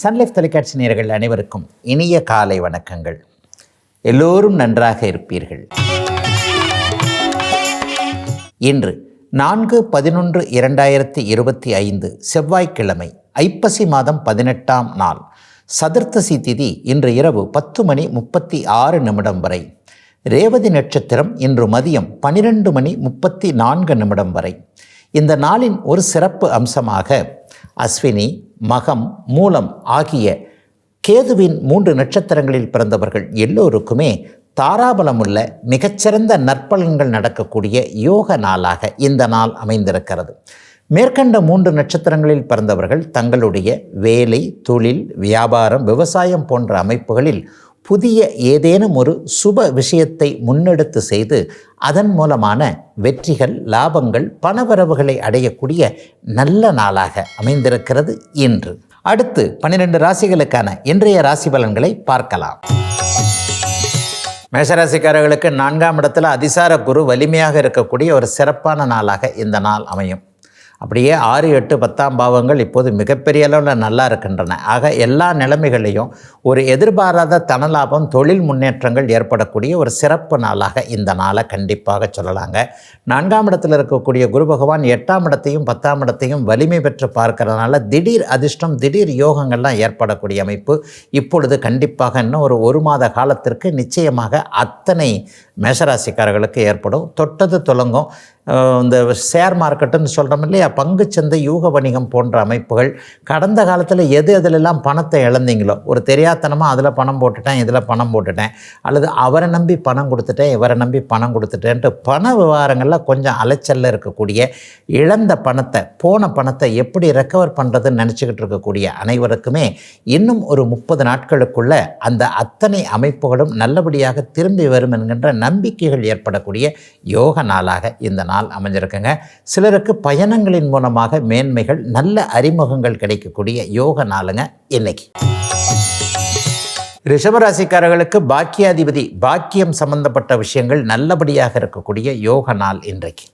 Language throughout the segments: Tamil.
சன்லைஃப் தொலைக்காட்சி நேர்கள் அனைவருக்கும் இனிய காலை வணக்கங்கள். எல்லோரும் நன்றாக இருப்பீர்கள். இன்று நான்கு பதினொன்று இரண்டாயிரத்தி இருபத்தி ஐந்து செவ்வாய்க்கிழமை ஐப்பசி மாதம் பதினெட்டாம் நாள் சதுர்த்தசி திதி இன்று இரவு பத்து மணி முப்பத்தி ஆறு நிமிடம் வரை ரேவதி நட்சத்திரம் இன்று மதியம் பனிரெண்டு மணி முப்பத்தி நான்கு நிமிடம் வரை. இந்த நாளின் ஒரு சிறப்பு அம்சமாக அஸ்வினி மகம் மூலம் ஆகிய கேதுவின் மூன்று நட்சத்திரங்களில் பிறந்தவர்கள் எல்லோருக்குமே தாராபலமுள்ள மிகச்சிறந்த நற்பலன்கள் நடக்கக்கூடிய யோக நாளாக இந்த நாள் அமைந்திருக்கிறது. மேற்கண்ட மூன்று நட்சத்திரங்களில் பிறந்தவர்கள் தங்களுடைய வேலை தொழில் வியாபாரம் விவசாயம் போன்ற அமைப்புகளில் புதிய ஏதேனும் ஒரு சுப விஷயத்தை முன்னெடுத்து செய்து அதன் மூலமான வெற்றிகள் லாபங்கள் பணவரவுகளை அடையக்கூடிய நல்ல நாளாக அமைந்திருக்கிறது இன்று. அடுத்து பன்னிரெண்டு ராசிகளுக்கான இன்றைய ராசி பலன்களை பார்க்கலாம். மேஷராசிக்காரர்களுக்கு நான்காம் இடத்துல அதிசார குரு வலிமையாக இருக்கக்கூடிய ஒரு சிறப்பான நாளாக இந்த நாள் அமையும். அப்படியே ஆறு எட்டு பத்தாம் பாவங்கள் இப்போது மிகப்பெரிய அளவில் நல்லா இருக்கின்றன. ஆக எல்லா நிலைமைகளையும் ஒரு எதிர்பாராத தனலாபம் தொழில் முன்னேற்றங்கள் ஏற்படக்கூடிய ஒரு சிறப்பு நாளாக இந்த நாளை கண்டிப்பாக சொல்லலாங்க. நான்காம் இடத்தில் இருக்கக்கூடிய குரு பகவான் எட்டாம் இடத்தையும் பத்தாம் இடத்தையும் வலிமை பெற்று பார்க்கறதுனால திடீர் அதிர்ஷ்டம் திடீர் யோகங்கள்லாம் ஏற்படக்கூடிய அமைப்பு இப்பொழுது கண்டிப்பாக இன்னும் ஒரு ஒரு மாத காலத்திற்கு நிச்சயமாக அத்தனை மேஷராசிக்காரர்களுக்கு ஏற்படும். தொட்டது தொலங்கும். இந்த ஷேர் மார்க்கெட்டுன்னு சொல்கிறோம் இல்லையா? பங்குச்சந்தை யூக வணிகம் போன்ற அமைப்புகள். கடந்த காலத்தில் எது எதுலெல்லாம் பணத்தை இழந்தீங்களோ ஒரு தெரியாத்தனமாக அதில் பணம் போட்டுட்டேன் இதில் பணம் போட்டுட்டேன் அல்லது அவரை நம்பி பணம் கொடுத்துட்டேன் இவரை நம்பி பணம் கொடுத்துட்டேன்ட்டு பண விவகாரங்களில் கொஞ்சம் அலைச்சலில் இருக்கக்கூடிய இழந்த பணத்தை போன பணத்தை எப்படி ரெக்கவர் பண்ணுறதுன்னு நினச்சிக்கிட்டு இருக்கக்கூடிய அனைவருக்குமே இன்னும் ஒரு முப்பது நாட்களுக்குள்ளே அந்த அத்தனை அமைப்புகளும் நல்லபடியாக திரும்பி வரும் என்கின்ற நம்பிக்கைகள் ஏற்படக்கூடிய யோக நாளாக இந்த நாள் அமைஞ்சிருக்குங்க. சிலருக்கு பயணங்களின் மூலமாக மேன்மைகள் நல்ல அறிமுகங்கள் கிடைக்கக்கூடிய யோக நாளுங்க இன்னைக்கு. ரிஷபராசிக்காரர்களுக்கு பாக்கியாதிபதி பாக்கியம் சம்பந்தப்பட்ட விஷயங்கள் நல்லபடியாக இருக்கக்கூடிய யோக நாள் இன்றைக்கு.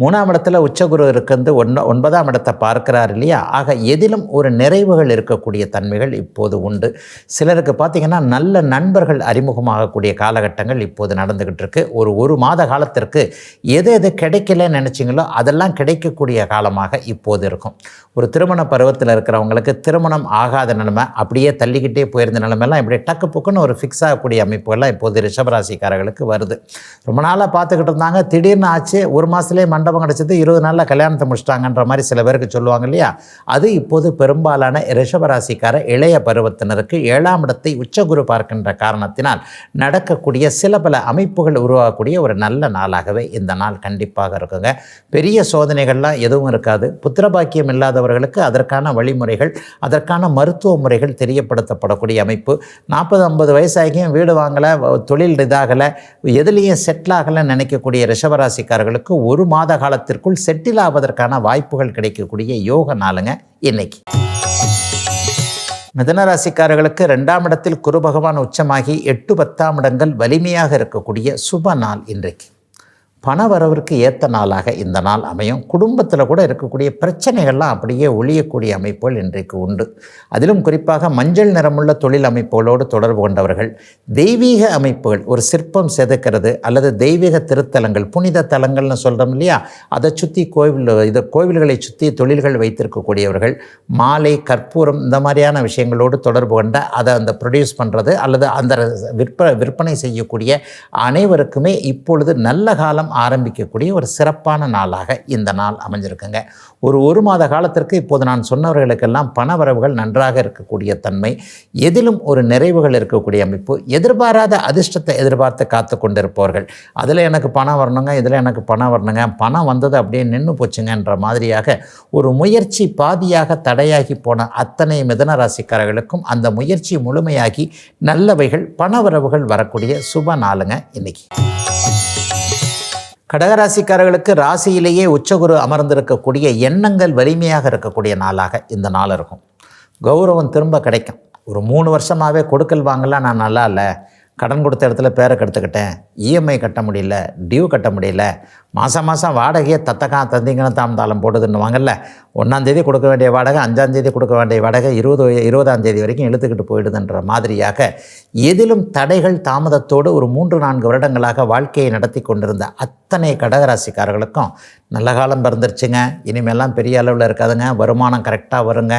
மூணாம் இடத்துல உச்சகுரு இருக்கிறது ஒன்று ஒன்பதாம் இடத்தை பார்க்கிறார் இல்லையா? ஆக எதிலும் ஒரு நிறைவுகள் இருக்கக்கூடிய தன்மைகள் இப்போது உண்டு. சிலருக்கு பார்த்திங்கன்னா நல்ல நண்பர்கள் அறிமுகமாகக்கூடிய காலகட்டங்கள் இப்போது நடந்துக்கிட்டு இருக்கு. ஒரு ஒரு மாத காலத்திற்கு எது எது கிடைக்கலன்னு நினச்சிங்களோ அதெல்லாம் கிடைக்கக்கூடிய காலமாக இப்போது இருக்கும். ஒரு திருமண பருவத்தில் இருக்கிறவங்களுக்கு திருமணம் ஆகாத நிலைமை அப்படியே தள்ளிக்கிட்டே போயிருந்த நிலைமையெல்லாம் இப்படி டக்கு புக்குன்னு ஒரு ஃபிக்ஸ் ஆகக்கூடிய அமைப்புகள்லாம் இப்போது ரிஷபராசிக்காரர்களுக்கு வருது. ரொம்ப நாளாக பார்த்துக்கிட்டு இருந்தாங்க. திடீர்னு ஆச்சு. ஒரு மாதத்துலேயே மண்டபம் கிடச்சது இருபது நாளில் கல்யாணத்தை முடிச்சிட்டாங்கன்ற மாதிரி சில பேருக்கு சொல்லுவாங்க இல்லையா? அது இப்போது பெரும்பாலான ரிஷபராசிக்கார இளைய பருவத்தினருக்கு ஏழாம் இடத்தை உச்சகுரு பார்க்கின்ற காரணத்தினால் நடக்கக்கூடிய சில பல அமைப்புகள் உருவாகக்கூடிய ஒரு நல்ல நாளாகவே இந்த நாள் கண்டிப்பாக இருக்குங்க. பெரிய சோதனைகள்லாம் எதுவும் இருக்காது. புத்திரபாக்கியம் இல்லாதவர்களுக்கு அதற்கான வழிமுறைகள் அதற்கான மருத்துவ முறைகள் தெரியப்படுத்தப்படக்கூடிய அமைப்பு. நாற்பது ஐம்பது வயசாகியும் வீடு வாங்கலை தொழில் இதாகலை எதுலேயும் செட்டில் ஆகலைன்னு நினைக்கக்கூடிய ரிஷபராசிக்காரர்களுக்கு ஒரு மாத காலத்திற்குள் செட்டில் ஆவதற்கான வாய்ப்புகள் கிடைக்கக்கூடிய யோக நாளுங்க இன்னைக்கு. மிதன ராசிக்காரர்களுக்கு ரெண்டாம் இடத்தில் குரு பகவான் உச்சமாகி எட்டு பத்தாம் இடங்கள் வலிமையாக இருக்கக்கூடிய சுப நாள் இன்றைக்கு. பண வரவிற்கு ஏற்ற நாளாக இந்த நாள் அமையும். குடும்பத்தில் கூட இருக்கக்கூடிய பிரச்சனைகள்லாம் அப்படியே ஒழியக்கூடிய அமைப்புகள் இன்றைக்கு உண்டு. அதிலும் குறிப்பாக மஞ்சள் நிறமுள்ள தொழில் அமைப்புகளோடு தொடர்பு கொண்டவர்கள் தெய்வீக அமைப்புகள் ஒரு சிற்பம் செதுக்கிறது அல்லது தெய்வீக திருத்தலங்கள் புனித தலங்கள்னு சொல்கிறோம் இல்லையா? அதை சுற்றி கோவில் இது கோவில்களை சுற்றி தொழில்கள் வைத்திருக்கக்கூடியவர்கள் மாலை கற்பூரம் இந்த மாதிரியான விஷயங்களோடு தொடர்பு கொண்ட அதை அந்த ப்ரொடியூஸ் பண்ணுறது அல்லது அந்த விற்ப விற்பனை செய்யக்கூடிய அனைவருக்குமே இப்பொழுது நல்ல காலம் ஆரம்பிக்கக்கூடிய ஒரு சிறப்பான நாளாக இந்த நாள் அமைஞ்சிருக்குங்க. ஒரு ஒரு மாத காலத்திற்கு இப்போது நான் சொன்னவர்களுக்கெல்லாம் பண வரவுகள் நன்றாக இருக்கக்கூடிய தன்மை எதிலும் ஒரு நிறைவுகள் இருக்கக்கூடிய அமைப்பு எதிர்பாராத அதிர்ஷ்டத்தை எதிர்பார்த்து காத்து கொண்டிருப்பவர்கள். அதில் எனக்கு பணம் வரணுங்க இதில் எனக்கு பணம் வரணுங்க பணம் வந்தது அப்படியே நின்று போச்சுங்கன்ற மாதிரியாக ஒரு முயற்சி பாதியாக தடையாகி போன அத்தனை மிதன ராசிக்காரர்களுக்கும் அந்த முயற்சி முழுமையாகி நல்லவைகள் பணவரவுகள் வரக்கூடிய சுப நாளுங்க இன்னைக்கு. கடகராசிக்காரர்களுக்கு ராசியிலேயே உச்சகுரு அமர்ந்திருக்கக்கூடிய எண்ணங்கள் வலிமையாக இருக்கக்கூடிய நாளாக இந்த நாள் இருக்கும். கௌரவம் திரும்ப கிடைக்கும். ஒரு மூணு வருஷமாகவே கொடுக்கல் வாங்கலாம் நான் நல்லா இல்லை. கடன் கொடுத்த இடத்துல பேரை கெடுத்துக்கிட்டேன். இஎம்ஐ கட்ட முடியல டியூ கட்ட முடியல. மாதம் மாதம் வாடகையை தத்தக்கா தந்திங்கன்னு தாம் தாளம் போடுதுன்னுவாங்கல்ல. ஒன்றாந்தேதி கொடுக்க வேண்டிய வாடகை அஞ்சாந்தேதி கொடுக்க வேண்டிய வாடகை இருபது இருபதாம் தேதி வரைக்கும் இழுத்துக்கிட்டு போயிடுதுன்ற மாதிரியாக எதிலும் தடைகள் தாமதத்தோடு ஒரு மூன்று நான்கு வருடங்களாக வாழ்க்கையை நடத்தி கொண்டிருந்த அத்தனை கடகராசிக்காரர்களுக்கும் நல்ல காலம் பிறந்துருச்சுங்க. இனிமேலாம் பெரிய அளவில் இருக்காதுங்க. வருமானம் கரெக்டாக வருங்க.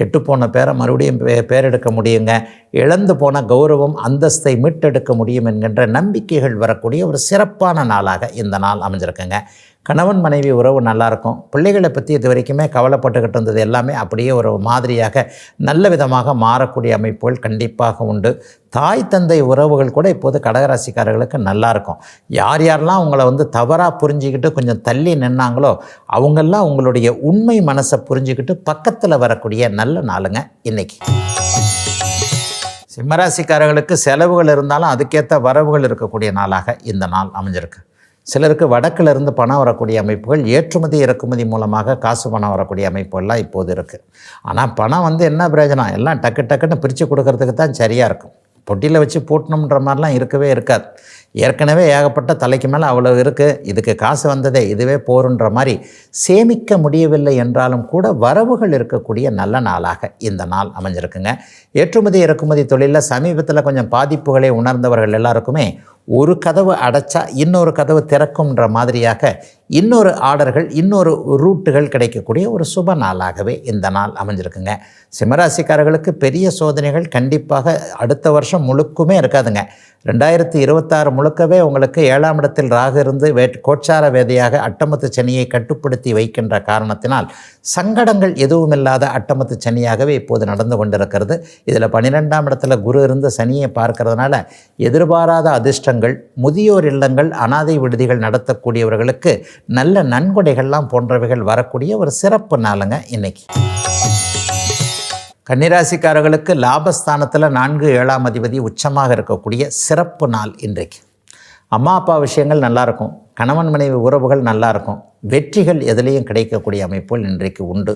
கெட்டுப்போன பேரை மறுபடியும் பே பேரெடுக்க முடியுங்க. இழந்து போன கௌரவம் அந்தஸ்தை மீட்டெடுக்க முடியும் என்கின்ற நம்பிக்கைகள் வரக்கூடிய ஒரு சிறப்பான நாளாக இந்த நாள் அமைஞ்சிருக்குங்க கணவன் மனைவி உறவு நல்லாயிருக்கும் பிள்ளைகளை பற்றி இது வரைக்குமே கவலைப்பட்டுக்கிட்டு இருந்தது எல்லாமே அப்படியே ஒரு மாதிரியாக நல்ல விதமாக மாறக்கூடிய அமைப்புகள் கண்டிப்பாக உண்டு. தாய் தந்தை உறவுகள் கூட இப்போது கடகராசிக்காரர்களுக்கு நல்லா இருக்கும் யார் யாரெல்லாம் உங்களை வந்து தவறாக புரிஞ்சுக்கிட்டு கொஞ்சம் தள்ளி நின்னாங்களோ அவங்கெல்லாம் உங்களுடைய உண்மை மனசை புரிஞ்சுக்கிட்டு பக்கத்தில் வரக்கூடிய நல்ல நாளுங்க இன்னைக்கு. சிம்மராசிக்காரர்களுக்கு செலவுகள் இருந்தாலும் அதுக்கேற்ற வரவுகள் இருக்கக்கூடிய நாளாக இந்த நாள் அமைஞ்சிருக்கு. சிலருக்கு வடக்குல இருந்து பணம் வரக்கூடிய அமைப்புகள் ஏற்றுமதி இறக்குமதி மூலமாக காசு பணம் வரக்கூடிய அமைப்புகள்லாம் இப்போது இருக்குது ஆனால் பணம் வந்து என்ன பிரயோஜனம்? எல்லாம் டக்கு டக்குன்னு பிரித்து கொடுக்கறதுக்கு தான் சரியாக இருக்கும். பொட்டியில் வச்சு பூட்டணுன்ற மாதிரிலாம் இருக்கவே இருக்காது. ஏற்கனவே ஏகப்பட்ட தலைக்கு மேலே அவ்வளோ இருக்குது இதுக்கு காசு வந்ததே இதுவே போருன்ற மாதிரி சேமிக்க முடியவில்லை என்றாலும் கூட வரவுகள் இருக்கக்கூடிய நல்ல நாளாக இந்த நாள் அமைஞ்சிருக்குங்க. ஏற்றுமதி இறக்குமதி தொழிலில் சமீபத்தில் கொஞ்சம் பாதிப்புகளை உணர்ந்தவர்கள் எல்லாருக்குமே ஒரு கதவு அடைச்சா இன்னொரு கதவு திறக்கும்ன்ற மாதிரியாக இன்னொரு ஆர்டர்கள் இன்னொரு ரூட்டுகள் கிடைக்கக்கூடிய ஒரு சுப நாளாகவே இந்த நாள் அமைஞ்சிருக்குங்க. சிம்மராசிக்காரர்களுக்கு பெரிய சோதனைகள் கண்டிப்பாக அடுத்த வருஷம் முழுக்குமே இருக்காதுங்க. ரெண்டாயிரத்தி இருபத்தாறு முழுக்கவே உங்களுக்கு ஏழாம் இடத்தில் ராகு இருந்து வே கோச்சார வேதையாக அட்டமத்து சனியை கட்டுப்படுத்தி வைக்கின்ற காரணத்தினால் சங்கடங்கள் எதுவுமில்லாத அட்டமத்து சனியாகவே இப்போது நடந்து கொண்டிருக்கிறது. இதில் பன்னிரெண்டாம் இடத்துல குரு இருந்து சனியை பார்க்கறதுனால எதிர்பாராத அதிர்ஷ்டங்கள் முதியோர் இல்லங்கள் அனாதை விடுதிகள் நடத்தக்கூடியவர்களுக்கு நல்ல நன்கொடைகள்லாம் போன்றவைகள் வரக்கூடிய ஒரு சிறப்பு நாளுங்க இன்னைக்கு. கன்னிராசிக்காரர்களுக்கு லாபஸ்தானத்தில் நான்கு ஏழாம் அதிபதி உச்சமாக இருக்கக்கூடிய சிறப்பு நாள் இன்றைக்கு. அம்மா அப்பா விஷயங்கள் நல்லாயிருக்கும் கணவன் மனைவி உறவுகள் நல்லாயிருக்கும் வெற்றிகள் எதுலேயும் கிடைக்கக்கூடிய அமைப்புகள் இன்றைக்கு உண்டு.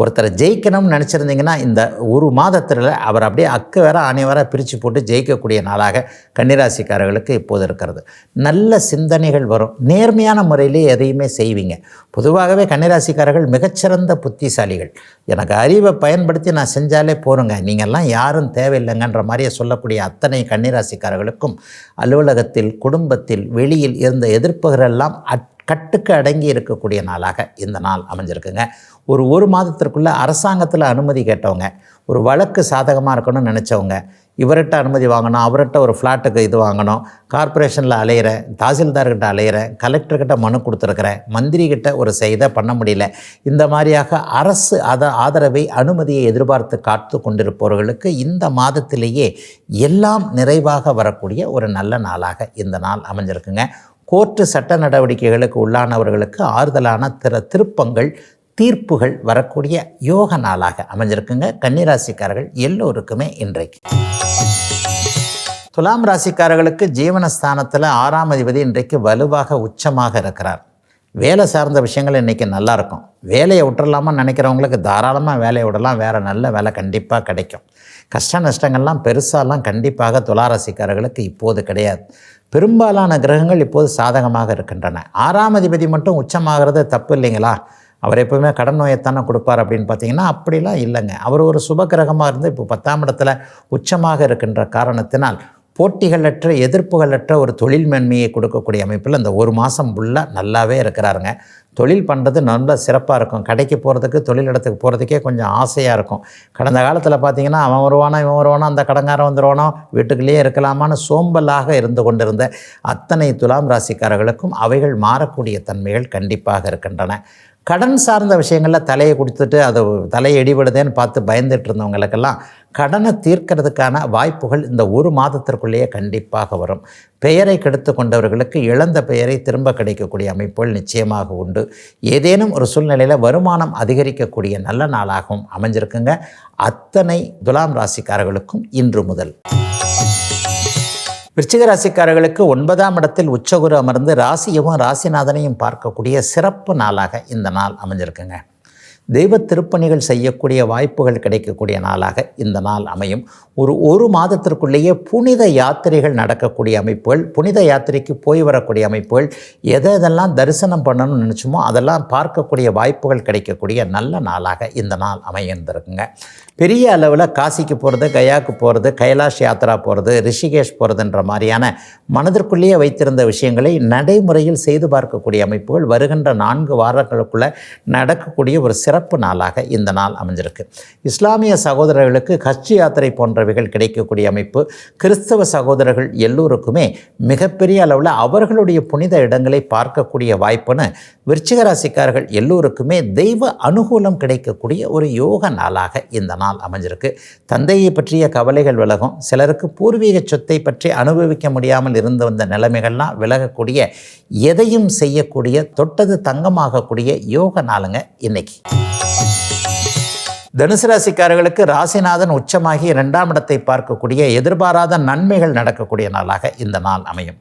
ஒருத்தரை ஜெயிக்கணும்னு நினச்சிருந்தீங்கன்னா இந்த ஒரு மாதத்தில் அவர் அப்படியே அக்கு வேற ஆணை வர பிரித்து போட்டு ஜெயிக்கக்கூடிய நாளாக கன்னிராசிக்காரர்களுக்கு இப்போது இருக்கிறது. நல்ல சிந்தனைகள் வரும். நேர்மையான முறையிலே எதையுமே செய்வீங்க. பொதுவாகவே கன்னிராசிக்காரர்கள் மிகச்சிறந்த புத்திசாலிகள். எனக்கு அறிவை பயன்படுத்தி நான் செஞ்சாலே போருங்க. நீங்கள்லாம் யாரும் தேவையில்லைங்கன்ற மாதிரியே சொல்லக்கூடிய அத்தனை கன்னிராசிக்காரர்களுக்கும் அலுவலகத்தில் குடும்பத்தில் வெளியில் இருந்த எதிர்ப்புகளெல்லாம் அட் கட்டுக்கு அடங்கி இருக்கக்கூடிய நாளாக இந்த நாள் அமைஞ்சிருக்குங்க. ஒரு ஒரு மாதத்திற்குள்ளே அரசாங்கத்தில் அனுமதி கேட்டவங்க ஒரு வழக்கு சாதகமாக இருக்கணும்னு நினச்சவங்க இவர்கிட்ட அனுமதி வாங்கணும் அவர்கிட்ட ஒரு ஃப்ளாட்டுக்கு இது வாங்கணும் கார்ப்பரேஷனில் அலையிறேன் தாசில்தார்கிட்ட அலையிறேன் கலெக்டர்கிட்ட மனு கொடுத்துருக்குறேன் மந்திரிகிட்ட ஒரு செய்தை பண்ண முடியல. இந்த மாதிரியாக அரசு அத ஆதரவை அனுமதியை எதிர்பார்த்து காத்து கொண்டிருப்பவர்களுக்கு இந்த மாதத்திலேயே எல்லாம் நிறைவாக வரக்கூடிய ஒரு நல்ல நாளாக இந்த நாள் அமைஞ்சிருக்குங்க. கோர்ட்டு சட்ட நடவடிக்கைகளுக்கு உள்ளானவர்களுக்கு ஆறுதலான திற திருப்பங்கள் தீர்ப்புகள் வரக்கூடிய யோக நாளாக அமைஞ்சிருக்குங்க. கன்னிராசிக்காரர்கள் எல்லோருக்குமே இன்றைக்கு. துலாம் ராசிக்காரர்களுக்கு ஜீவனஸ்தானத்தில் ஆறாம் அதிபதி இன்றைக்கு வலுவாக உச்சமாக இருக்கிறார். வேலை சார்ந்த விஷயங்கள் இன்றைக்கி நல்லாயிருக்கும் வேலையை விட்டுறலாமான்னு நினைக்கிறவங்களுக்கு தாராளமாக வேலையை விடலாம். வேறு நல்ல வேலை கண்டிப்பாக கிடைக்கும். கஷ்ட நஷ்டங்கள்லாம் பெருசாலாம் கண்டிப்பாக துளாராசிக்காரர்களுக்கு இப்போது கிடையாது. பெரும்பாலான கிரகங்கள் இப்போது சாதகமாக இருக்கின்றன. ஆறாம் அதிபதி மட்டும் உச்சமாகிறது தப்பு இல்லைங்களா? அவர் எப்பவுமே கடன் நோயைத்தானே கொடுப்பார் அப்படின்னு பார்த்தீங்கன்னா அப்படிலாம் இல்லைங்க. அவர் ஒரு சுப கிரகமாக இருந்து இப்போ பத்தாம் இடத்துல உச்சமாக இருக்கின்ற காரணத்தினால் போட்டிகளற்ற எதிர்ப்புகளற்ற ஒரு தொழில் மேன்மையை கொடுக்கக்கூடிய அமைப்பில் இந்த ஒரு மாதம் ஃபுல்லாக நல்லாவே இருக்கிறாருங்க. தொழில் பண்ணுறது நல்ல சிறப்பாக இருக்கும். கடைக்கு போகிறதுக்கு தொழில் இடத்துக்கு போகிறதுக்கே கொஞ்சம் ஆசையாக இருக்கும். கடந்த காலத்தில் பார்த்தீங்கன்னா அவன் வருவானோ இவன் வருவானோ அந்த கடங்காரன் வந்துடுவானோ வீட்டுக்குள்ளேயே இருக்கலாமான்னு சோம்பலாக இருந்து கொண்டிருந்த அத்தனை துலாம் ராசிக்காரர்களுக்கும் அவைகள் மாறக்கூடிய தன்மைகள் கண்டிப்பாக இருக்கின்றன. கடன் சார்ந்த விஷயங்களில் தலையை கொடுத்துட்டு அது தலையை இடிபடுதேன்னு பார்த்து பயந்துட்டு இருந்தவங்களுக்கெல்லாம் கடனை தீர்க்கிறதுக்கான வாய்ப்புகள் இந்த ஒரு மாதத்திற்குள்ளேயே கண்டிப்பாக வரும். பெயரை கெடுத்து கொண்டவர்களுக்கு இழந்த பெயரை திரும்ப கிடைக்கக்கூடிய அமைப்புகள் நிச்சயமாக உண்டு. ஏதேனும் ஒரு சூழ்நிலையில் வருமானம் அதிகரிக்கக்கூடிய நல்ல நாளாகவும் அமைஞ்சிருக்குங்க. அத்தனை துலாம் ராசிக்காரர்களுக்கும் இன்று முதல். விருச்சிக ராசிக்காரர்களுக்கு ஒன்பதாம் இடத்தில் உச்சகுரு அமர்ந்து ராசியவும் ராசிநாதனையும் பார்க்கக்கூடிய சிறப்பு நாளாக இந்த நாள் அமைஞ்சிருக்குங்க. தெய்வ திருப்பணிகள் செய்யக்கூடிய வாய்ப்புகள் கிடைக்கக்கூடிய நாளாக இந்த நாள் அமையும். ஒரு ஒரு மாதத்திற்குள்ளேயே புனித யாத்திரைகள் நடக்கக்கூடிய அமைப்புகள் புனித யாத்திரைக்கு போய் வரக்கூடிய அமைப்புகள் எதை எதெல்லாம் தரிசனம் பண்ணணும்னு நினச்சோமோ அதெல்லாம் பார்க்கக்கூடிய வாய்ப்புகள் கிடைக்கக்கூடிய நல்ல நாளாக இந்த நாள் அமையிருந்திருக்குங்க பெரிய அளவில் காசிக்கு போகிறது கயாவுக்கு போகிறது கைலாஷ் யாத்ரா போகிறது ரிஷிகேஷ் போகிறதுன்ற மாதிரியான மனதிற்குள்ளேயே வைத்திருந்த விஷயங்களை நடைமுறையில் செய்து பார்க்கக்கூடிய அமைப்புகள் வருகின்ற நான்கு வாரங்களுக்குள்ளே நடக்கக்கூடிய ஒரு சிறப்பு சிறப்பு நாளாக இந்த நாள் அமைஞ்சிருக்கு. இஸ்லாமிய சகோதரர்களுக்கு ஹஜ் யாத்திரை போன்றவைகள் கிடைக்கக்கூடிய அமைப்பு கிறிஸ்தவ சகோதரர்கள் எல்லோருக்குமே மிகப்பெரிய அளவில் அவர்களுடைய புனித இடங்களை பார்க்கக்கூடிய வாய்ப்புன்னு விருச்சிக ராசிக்காரர்கள் எல்லோருக்குமே தெய்வ அனுகூலம் கிடைக்கக்கூடிய ஒரு யோக நாளாக இந்த நாள் அமைஞ்சிருக்கு. தந்தையை பற்றிய கவலைகள் விலகும் சிலருக்கு பூர்வீக சொத்தை பற்றி அனுபவிக்க முடியாமல் இருந்து வந்த நிலைமைகள்லாம் விலகக்கூடிய எதையும் செய்யக்கூடிய தொட்டது தங்கமாகக்கூடிய யோக நாளுங்க இன்னைக்கு. தனுசு ராசிக்காரர்களுக்கு ராசிநாதன் உச்சமாகி இரண்டாம் இடத்தை பார்க்கக்கூடிய எதிர்பாராத நன்மைகள் நடக்கக்கூடிய நாளாக இந்த நாள் அமையும்.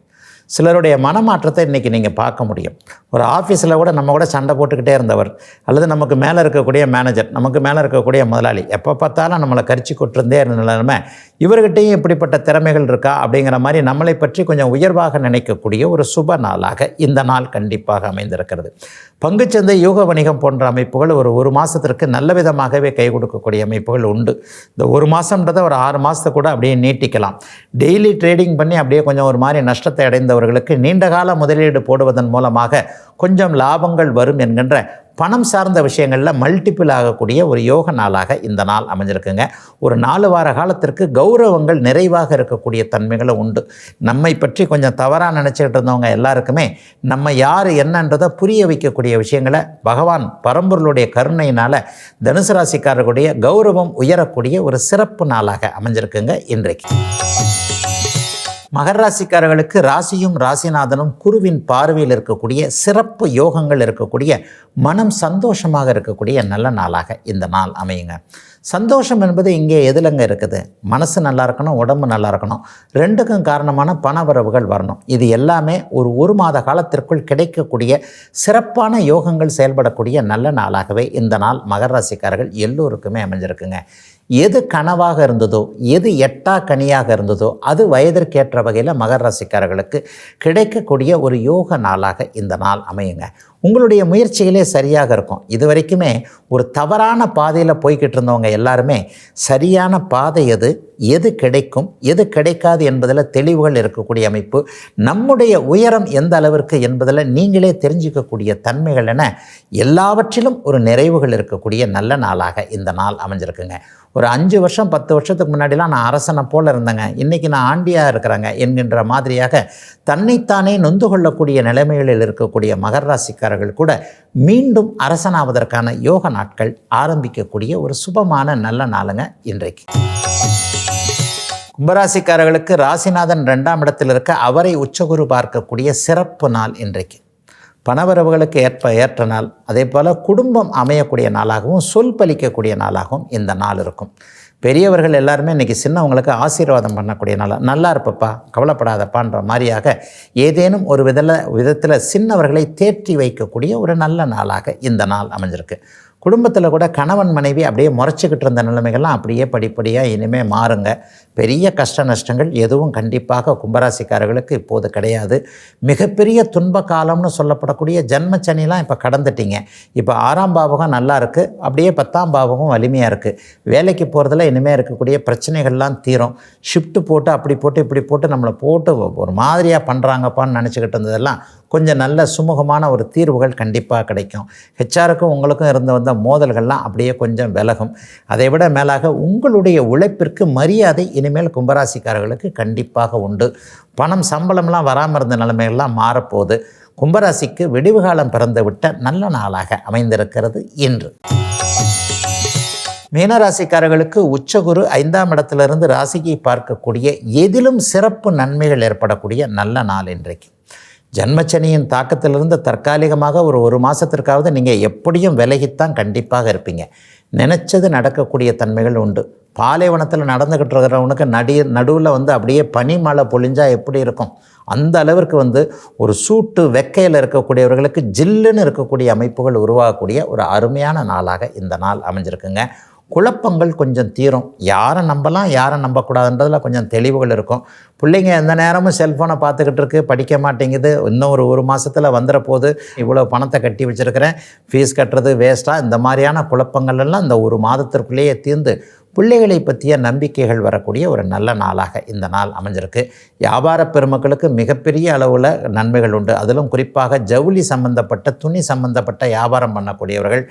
சிலருடைய மனமாற்றத்தை இன்றைக்கி நீங்கள் பார்க்க முடியும். ஒரு ஆஃபீஸில் கூட நம்ம கூட சண்டை போட்டுக்கிட்டே இருந்தவர் அல்லது நமக்கு மேலே இருக்கக்கூடிய மேனேஜர் நமக்கு மேலே இருக்கக்கூடிய முதலாளி எப்போ பார்த்தாலும் நம்மளை கரிச்சு கொட்டிருந்தே இருந்த நிலைமை இவர்கிட்டையும் இப்படிப்பட்ட திறமைகள் இருக்கா அப்படிங்கிற மாதிரி நம்மளை பற்றி கொஞ்சம் உயர்வாக நினைக்கக்கூடிய ஒரு சுப நாளாக இந்த நாள் கண்டிப்பாக அமைந்திருக்கிறது. பங்குச்சந்தை யூக வணிகம் போன்ற அமைப்புகள் ஒரு ஒரு மாதத்திற்கு நல்ல விதமாகவே கை கொடுக்கக்கூடிய அமைப்புகள் உண்டு. இந்த ஒரு மாதம்ன்றதை ஒரு ஆறு மாதத்தை கூட அப்படியே நீட்டிக்கலாம். டெய்லி ட்ரேடிங் பண்ணி அப்படியே கொஞ்சம் ஒரு மாதிரி நஷ்டத்தை அடைந்தவர்களுக்கு நீண்டகால முதலீடு போடுவதன் மூலமாக கொஞ்சம் லாபங்கள் வரும் என்கின்ற பணம் சார்ந்த விஷயங்களில் மல்டிபிள் ஆகக்கூடிய ஒரு யோக நாளாக இந்த நாள் அமைஞ்சிருக்குங்க. ஒரு நாலு வார காலத்திற்கு கௌரவங்கள் நிறைவாக இருக்கக்கூடிய தன்மைகளும் உண்டு. நம்மை பற்றி கொஞ்சம் தவறாக நினச்சிக்கிட்டு இருந்தவங்க எல்லாருக்குமே நம்ம யார் என்னன்றதை புரிய வைக்கக்கூடிய விஷயங்களை பகவான் பரம்பொருளுடைய கருணையினால் தனுசு ராசிக்காரர்களுடைய கௌரவம் உயரக்கூடிய ஒரு சிறப்பு நாளாக அமைஞ்சிருக்குங்க இன்றைக்கு. மகர ராசிக்காரர்களுக்கு ராசியும் ராசிநாதனும் குருவின் பார்வையில் இருக்கக்கூடிய சிறப்பு யோகங்கள் இருக்கக்கூடிய மனம் சந்தோஷமாக இருக்கக்கூடிய நல்ல நாளாக இந்த நாள் அமையுங்க. சந்தோஷம் என்பது இங்கே எதுலங்க இருக்குது? மனசு நல்லா இருக்கணும் உடம்பு நல்லா இருக்கணும். ரெண்டுக்கும் காரணமான பணவரவுகள் வரணும். இது எல்லாமே ஒரு ஒரு மாத காலத்திற்குள் கிடைக்கக்கூடிய சிறப்பான யோகங்கள் செயல்படக்கூடிய நல்ல நாளாகவே இந்த நாள் மகர ராசிக்காரர்கள் எல்லோருக்குமே அமைஞ்சிருக்குங்க. எது கனவாக இருந்ததோ எது எட்டா கனியாக இருந்ததோ அது வயதிற்கேற்ற வகையில் மகர ராசிக்காரர்களுக்கு கிடைக்கக்கூடிய ஒரு யோக நாளாக இந்த நாள் அமையுங்க. உங்களுடைய முயற்சிகளே சரியாக இருக்கும். இது வரைக்குமே ஒரு தவறான பாதையில் போய்கிட்டு இருந்தவங்க எல்லாருமே சரியான பாதை எது எது கிடைக்கும் எது கிடைக்காது என்பதில் தெளிவுகள் இருக்கக்கூடிய அமைப்பு. நம்முடைய உயரம் எந்த அளவிற்கு என்பதில் நீங்களே தெரிஞ்சிக்கக்கூடிய தன்மைகள் என எல்லாவற்றிலும் ஒரு நிறைவுகள் இருக்கக்கூடிய நல்ல நாளாக இந்த நாள் அமைஞ்சிருக்குங்க. ஒரு அஞ்சு வருஷம் பத்து வருஷத்துக்கு முன்னாடிலாம் நான் அரசனை போல் இருந்தேங்க. இன்றைக்கி நான் ஆண்டியாக இருக்கிறேங்க என்கின்ற மாதிரியாக தன்னைத்தானே நொந்து கொள்ளக்கூடிய நிலைமைகளில் இருக்கக்கூடிய மகர ராசிக்காரர்கள் கூட மீண்டும் அரசனாவதற்கான யோக நாட்கள் ஆரம்பிக்கக்கூடிய ஒரு சுபமான நல்ல நாளுங்க இன்றைக்கு. கும்பராசிக்காரர்களுக்கு ராசிநாதன் ரெண்டாம் இடத்தில் இருக்க அவரை உச்சகுரு பார்க்கக்கூடிய சிறப்பு நாள் இன்றைக்கு. பணவரவுகளுக்கு ஏற்ப ஏற்ற நாள் அதே போல் குடும்பம் அமையக்கூடிய நாளாகவும் சொல் பலிக்கக்கூடிய நாளாகவும் இந்த நாள் இருக்கும். பெரியவர்கள் எல்லாருமே இன்றைக்கி சின்னவங்களுக்கு ஆசீர்வாதம் பண்ணக்கூடிய நாள் நல்லா இருப்பப்பா கவலைப்படாதப்பான்ற மாதிரியாக ஏதேனும் ஒரு விதத்தில் விதத்தில் சின்னவர்களை தேற்றி வைக்கக்கூடிய ஒரு நல்ல நாளாக இந்த நாள் அமைஞ்சிருக்கு. குடும்பத்தில் கூட கணவன் மனைவி அப்படியே முறைச்சிக்கிட்டு இருந்த நிலைமைகள்லாம் அப்படியே படிப்படியாக இனிமேல் மாறுங்க. பெரிய கஷ்ட நஷ்டங்கள் எதுவும் கண்டிப்பாக கும்பராசிக்காரர்களுக்கு இப்போது கிடையாது. மிகப்பெரிய துன்ப காலம்னு சொல்லப்படக்கூடிய ஜன்மச்சனிலாம் இப்போ கடந்துட்டீங்க. இப்போ ஆறாம் பாவகம் நல்லா இருக்குது அப்படியே பத்தாம் பாவகம் வலிமையாக இருக்குது வேலைக்கு போகிறதுல இனிமேல் இருக்கக்கூடிய பிரச்சனைகள்லாம் தீரும். ஷிஃப்ட்டு போட்டு அப்படி போட்டு இப்படி போட்டு நம்மளை போட்டு ஒரு மாதிரியாக பண்ணுறாங்கப்பான்னு நினச்சிக்கிட்டு இருந்ததெல்லாம் கொஞ்சம் நல்ல சுமூகமான ஒரு தீர்வுகள் கண்டிப்பாக கிடைக்கும். ஹெச்ஆருக்கும் உங்களுக்கும் இருந்து வந்த மோதல்கள்லாம் அப்படியே கொஞ்சம் விலகும். அதை விட மேலாக உங்களுடைய உழைப்பிற்கு மரியாதை இனிமேல் கும்பராசிக்காரர்களுக்கு கண்டிப்பாக உண்டு. பணம் சம்பளம்லாம் வராமல் இருந்த நிலைமைகள்லாம் மாறப்போகுது. கும்பராசிக்கு விடிவு காலம் பிறந்துவிட்ட நல்ல நாளாக அமைந்திருக்கிறது இன்று. மீனராசிக்காரர்களுக்கு உச்சகுரு ஐந்தாம் இடத்திலிருந்து ராசியை பார்க்கக்கூடிய எதிலும் சிறப்பு நன்மைகள் ஏற்படக்கூடிய நல்ல நாள் இன்றைக்கு. ஜன்மச்சனியின் தாக்கத்திலிருந்து தற்காலிகமாக ஒரு ஒரு மாதத்திற்காவது நீங்கள் எப்படியும் விலகித்தான் கண்டிப்பாக இருப்பீங்க. நினச்சது நடக்கக்கூடிய தன்மைகள் உண்டு. பாலைவனத்தில் நடந்துக்கிட்டு இருக்கிறவனுக்கு நடி நடுவில் வந்து அப்படியே பனிமழை பொழிஞ்சால் எப்படி இருக்கும்? அந்த அளவிற்கு வந்து ஒரு சூட்டு வெக்கையில் இருக்கக்கூடியவர்களுக்கு ஜில்லுன்னு இருக்கக்கூடிய அமைப்புகள் உருவாகக்கூடிய ஒரு அருமையான நாளாக இந்த நாள் அமைஞ்சிருக்குங்க. குழப்பங்கள் கொஞ்சம் தீரும். யாரை நம்பலாம் யாரை நம்பக்கூடாதுன்றதில் கொஞ்சம் தெளிவுகள் இருக்கும். பிள்ளைங்க எந்த நேரமும் செல்ஃபோனை பார்த்துக்கிட்டு இருக்கு படிக்க மாட்டேங்குது. இன்னும் ஒரு ஒரு மாதத்தில் வந்துட போது இவ்வளோ பணத்தை கட்டி வச்சுருக்கிறேன். ஃபீஸ் கட்டுறது வேஸ்ட்டாக இந்த மாதிரியான குழப்பங்கள் எல்லாம் இந்த ஒரு மாதத்திற்குள்ளேயே தீர்ந்து பிள்ளைகளை பற்றிய நம்பிக்கைகள் வரக்கூடிய ஒரு நல்ல நாளாக இந்த நாள் அமைஞ்சிருக்கு. வியாபார பெருமக்களுக்கு மிகப்பெரிய அளவில் நன்மைகள் உண்டு. அதிலும் குறிப்பாக ஜவுளி சம்பந்தப்பட்ட துணி சம்பந்தப்பட்ட வியாபாரம் பண்ணக்கூடியவர்கள்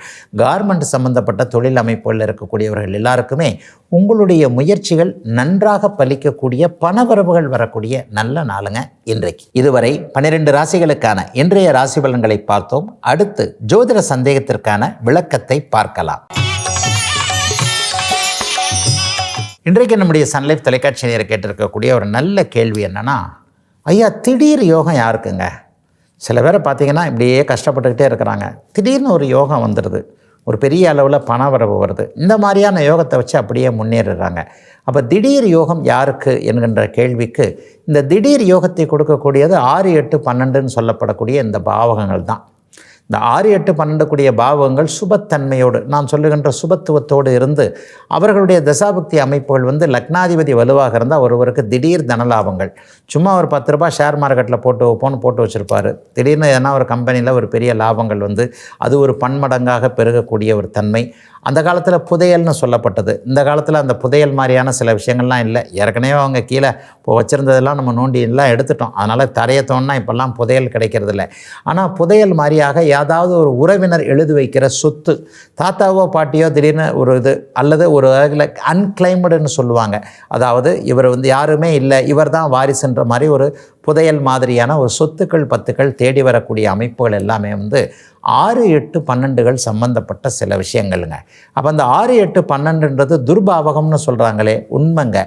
கார்மெண்ட் சம்பந்தப்பட்ட தொழில் அமைப்புகளில் இருக்கக்கூடியவர்கள் எல்லாருக்குமே உங்களுடைய முயற்சிகள் நன்றாக பலிக்கக்கூடிய பணவரவுகள் வரக்கூடிய நல்ல நாளுங்க இன்றைக்கு. இதுவரை பன்னிரெண்டு ராசிகளுக்கான இன்றைய ராசி பலன்களை பார்த்தோம். அடுத்து ஜோதிட சந்தேகத்திற்கான விளக்கத்தை பார்க்கலாம். இன்றைக்கு நம்முடைய சன்லைஃப் தொலைக்காட்சி நேரம் கேட்டிருக்கக்கூடிய ஒரு நல்ல கேள்வி என்னென்னா ஐயா திடீர் யோகம் யாருக்குங்க? சில பேரை பார்த்தீங்கன்னா இப்படியே கஷ்டப்பட்டுக்கிட்டே இருக்கிறாங்க. திடீர்னு ஒரு யோகம் வந்துடுது. ஒரு பெரிய அளவில் பண வரவு வருது. இந்த மாதிரியான யோகத்தை வச்சு அப்படியே முன்னேறுறாங்க. அப்போ திடீர் யோகம் யாருக்கு என்கின்ற கேள்விக்கு இந்த திடீர் யோகத்தை கொடுக்கக்கூடியது ஆறு எட்டு பன்னெண்டுன்னு சொல்லப்படக்கூடிய இந்த பாவகங்கள் தான் இந்த ஆறு எட்டு பன்னெண்டு கூடிய பாவங்கள் சுபத்தன்மையோடு நான் சொல்லுகின்ற சுபத்துவத்தோடு இருந்து அவர்களுடைய தசாபக்தி அமைப்புகள் வந்து லக்னாதிபதி வலுவாக இருந்தால் ஒருவருக்கு திடீர் தனலாபங்கள். சும்மா ஒரு பத்து ரூபாய் ஷேர் மார்க்கெட்டில் போட்டு வைப்போன்னு போட்டு வச்சுருப்பார். திடீர்னு எதனா ஒரு கம்பெனியில் ஒரு பெரிய லாபங்கள் வந்து அது ஒரு பன்மடங்காக பெருகக்கூடிய ஒரு தன்மை. அந்த காலத்தில் புதையல்னு சொல்லப்பட்டது. இந்த காலத்தில் அந்த புதையல் மாதிரியான சில விஷயங்கள்லாம் இல்லை. ஏற்கனவே அவங்க கீழே இப்போ வச்சுருந்ததெல்லாம் நம்ம நோண்டி எல்லாம் எடுத்துட்டோம். அதனால் தரையை தோணுனா இப்போல்லாம் புதையல் கிடைக்கிறது இல்லை ஆனால் புதையல் மாதிரியாக யாதாவது ஒரு உறவினர் எழுதி வைக்கிற சொத்து தாத்தாவோ பாட்டியோ திடீர்னு ஒரு இது அல்லது ஒரு வகையில் அன்கிளைம்டுன்னு சொல்லுவாங்க. அதாவது இவர் வந்து யாருமே இல்லை இவர் தான் வாரிசுன்ற மாதிரி ஒரு புதையல் மாதிரியான ஒரு சொத்துக்கள் பத்துக்கள் தேடி வரக்கூடிய அமைப்புகள் எல்லாமே வந்து ஆறு எட்டு பன்னெண்டுகள் சம்பந்தப்பட்ட சில விஷயங்கள்ங்க. அப்போ அந்த ஆறு எட்டு பன்னெண்டுன்றது துர்பாவகம்னு சொல்கிறாங்களே உண்மைங்க.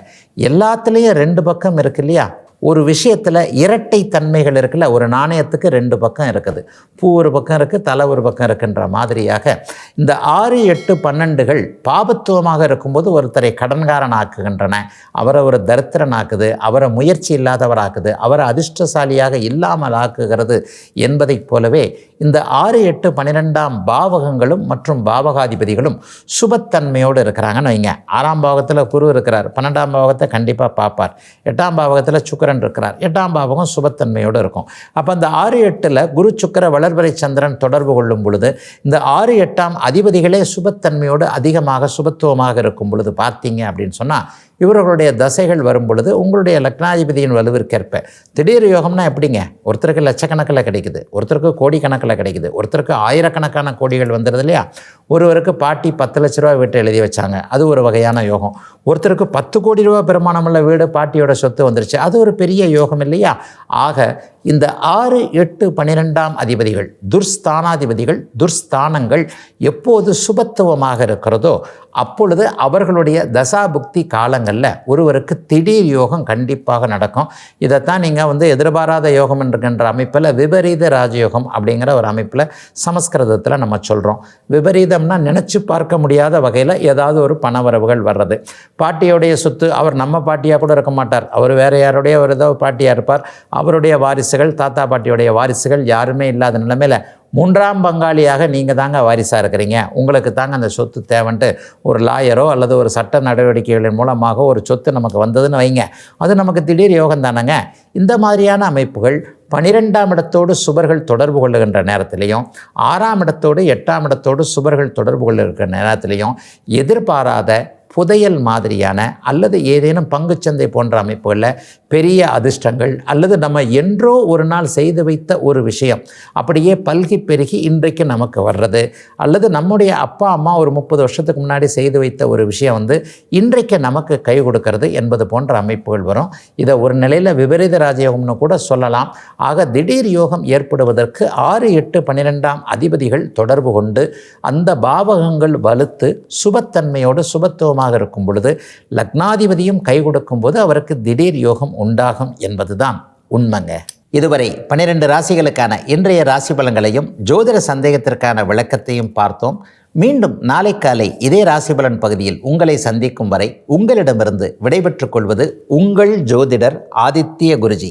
எல்லாத்துலேயும் ரெண்டு பக்கம் இருக்கு இல்லையா? ஒரு விஷயத்தில் இரட்டை தன்மைகள் இருக்குல்ல ஒரு நாணயத்துக்கு ரெண்டு பக்கம் இருக்குது. பூ ஒரு பக்கம் இருக்குது தலை ஒரு பக்கம் இருக்குன்ற மாதிரியாக இந்த ஆறு எட்டு பன்னெண்டுகள் பாபத்துவமாக இருக்கும்போது ஒருத்தரை கடன்காரன் ஆக்குகின்றன அவரை ஒரு தரித்திரன் ஆக்குது அவரை முயற்சி இல்லாதவராக்குது அவரை அதிர்ஷ்டசாலியாக இல்லாமல் ஆக்குகிறது என்பதைப் போலவே இந்த ஆறு எட்டு பன்னிரெண்டாம் பாவகங்களும் மற்றும் பாவகாதிபதிகளும் சுபத்தன்மையோடு இருக்கிறாங்கன்னு வைங்க. ஆறாம் பாவகத்தில் குரு இருக்கிறார் பன்னெண்டாம் பாவகத்தை கண்டிப்பாக பார்ப்பார். எட்டாம் பாவகத்தில் சுக்கரன் இருக்கிறார். எட்டாம் பாவகம் சுபத்தன்மையோடு இருக்கும். அப்போ அந்த ஆறு எட்டில் குரு சுக்கர வளர்வரை சந்திரன் தொடர்பு கொள்ளும் பொழுது இந்த ஆறு எட்டாம் அதிபதிகளே சுபத்தன்மையோடு அதிகமாக சுபத்துவமாக இருக்கும் பொழுது பார்த்தீங்க அப்படின்னு சொன்னால் இவர்களுடைய தசைகள் வரும் பொழுது உங்களுடைய லக்னாதிபதியின் வலுவிற்கேற்ப. திடீர் யோகம்னா எப்படிங்க? ஒருத்தருக்கு லட்சக்கணக்கில் கிடைக்குது. ஒருத்தருக்கு கோடிக்கணக்கில் கிடைக்குது. ஒருத்தருக்கு ஆயிரக்கணக்கான கோடிகள் வந்துடுது இல்லையா? ஒருவருக்கு பாட்டி பத்து லட்ச ரூபா வீட்டை எழுதி வச்சாங்க. அது ஒரு வகையான யோகம். ஒருத்தருக்கு பத்து கோடி ரூபா பெருமானமுள்ள வீடு பாட்டியோட சொத்து வந்துருச்சு. அது ஒரு பெரிய யோகம் இல்லையா? ஆக இந்த ஆறு எட்டு பன்னிரெண்டாம் அதிபதிகள் துர்ஸ்தானாதிபதிகள் துர்ஸ்தானங்கள் எப்போது சுபத்துவமாக இருக்கிறதோ அப்பொழுது அவர்களுடைய தசாபுக்தி சொல்கிறாங்கல்ல ஒருவருக்கு திடீர் யோகம் கண்டிப்பாக நடக்கும். இதைத்தான் நீங்கள் வந்து எதிர்பாராத யோகம் என்கின்ற அமைப்பில் விபரீத ராஜயோகம் அப்படிங்கிற ஒரு அமைப்பில் சமஸ்கிருதத்தில் நம்ம சொல்கிறோம் விபரீதம்னா நினச்சி பார்க்க முடியாத வகையில் ஏதாவது ஒரு பணவரவுகள் வர்றது. பாட்டியோடைய சொத்து அவர் நம்ம பாட்டியாக கூட இருக்க மாட்டார். அவர் வேறு யாருடைய ஒரு ஏதோ பாட்டியாக இருப்பார். அவருடைய வாரிசுகள் தாத்தா பாட்டியோடைய வாரிசுகள் யாருமே இல்லாத நிலைமையில் மூன்றாம் பங்காளியாக நீங்கள் தாங்க வாரிசாக இருக்கிறீங்க. உங்களுக்கு தாங்க அந்த சொத்து தேவைன்ட்டு ஒரு லாயரோ அல்லது ஒரு சட்ட நடவடிக்கைகளின் மூலமாக ஒரு சொத்து நமக்கு வந்ததுன்னு வைங்க. அது நமக்கு திடீர் யோகம் தானேங்க. இந்த மாதிரியான அமைப்புகள் பனிரெண்டாம் இடத்தோடு சுபர்கள் தொடர்பு கொள்ளுகின்ற நேரத்திலையும் ஆறாம் இடத்தோடு எட்டாம் இடத்தோடு சுபர்கள் தொடர்பு கொள்ளுகின்ற நேரத்திலையும் எதிர்பாராத புதையல் மாதிரியான அல்லது ஏதேனும் பங்குச்சந்தை போன்ற அமைப்புகளில் பெரிய அதிர்ஷ்டங்கள் அல்லது நம்ம என்றோ ஒரு நாள் செய்து வைத்த ஒரு விஷயம் அப்படியே பல்கி பெருகி இன்றைக்கு நமக்கு வர்றது அல்லது நம்முடைய அப்பா அம்மா ஒரு முப்பது வருஷத்துக்கு முன்னாடி செய்து வைத்த ஒரு விஷயம் வந்து இன்றைக்கு நமக்கு கை கொடுக்கறது என்பது போன்ற அமைப்புகள் வரும். இதை ஒரு நிலையில் விபரீத ராஜயோகம்னு கூட சொல்லலாம். ஆக திடீர் யோகம் ஏற்படுவதற்கு ஆறு எட்டு பன்னிரெண்டாம் அதிபதிகள் தொடர்பு கொண்டு அந்த பாவகங்கள் வலுத்து சுபத்தன்மையோடு சுபத்துவம் யோகமாக இருக்கும் பொழுது லக்னாதிபதியும் கை கொடுக்கும் போது அவருக்கு திடீர் யோகம் உண்டாகும் என்பதுதான் உண்மைங்க. இதுவரை பனிரெண்டு ராசிகளுக்கான இன்றைய ராசி பலன்களையும் ஜோதிட சந்தேகத்திற்கான விளக்கத்தையும் பார்த்தோம். மீண்டும் நாளை காலை இதே ராசி பலன் பகுதியில் உங்களை சந்திக்கும் வரை உங்களிடமிருந்து விடைபெற்றுக் கொள்வது உங்கள் ஜோதிடர் ஆதித்ய குருஜி.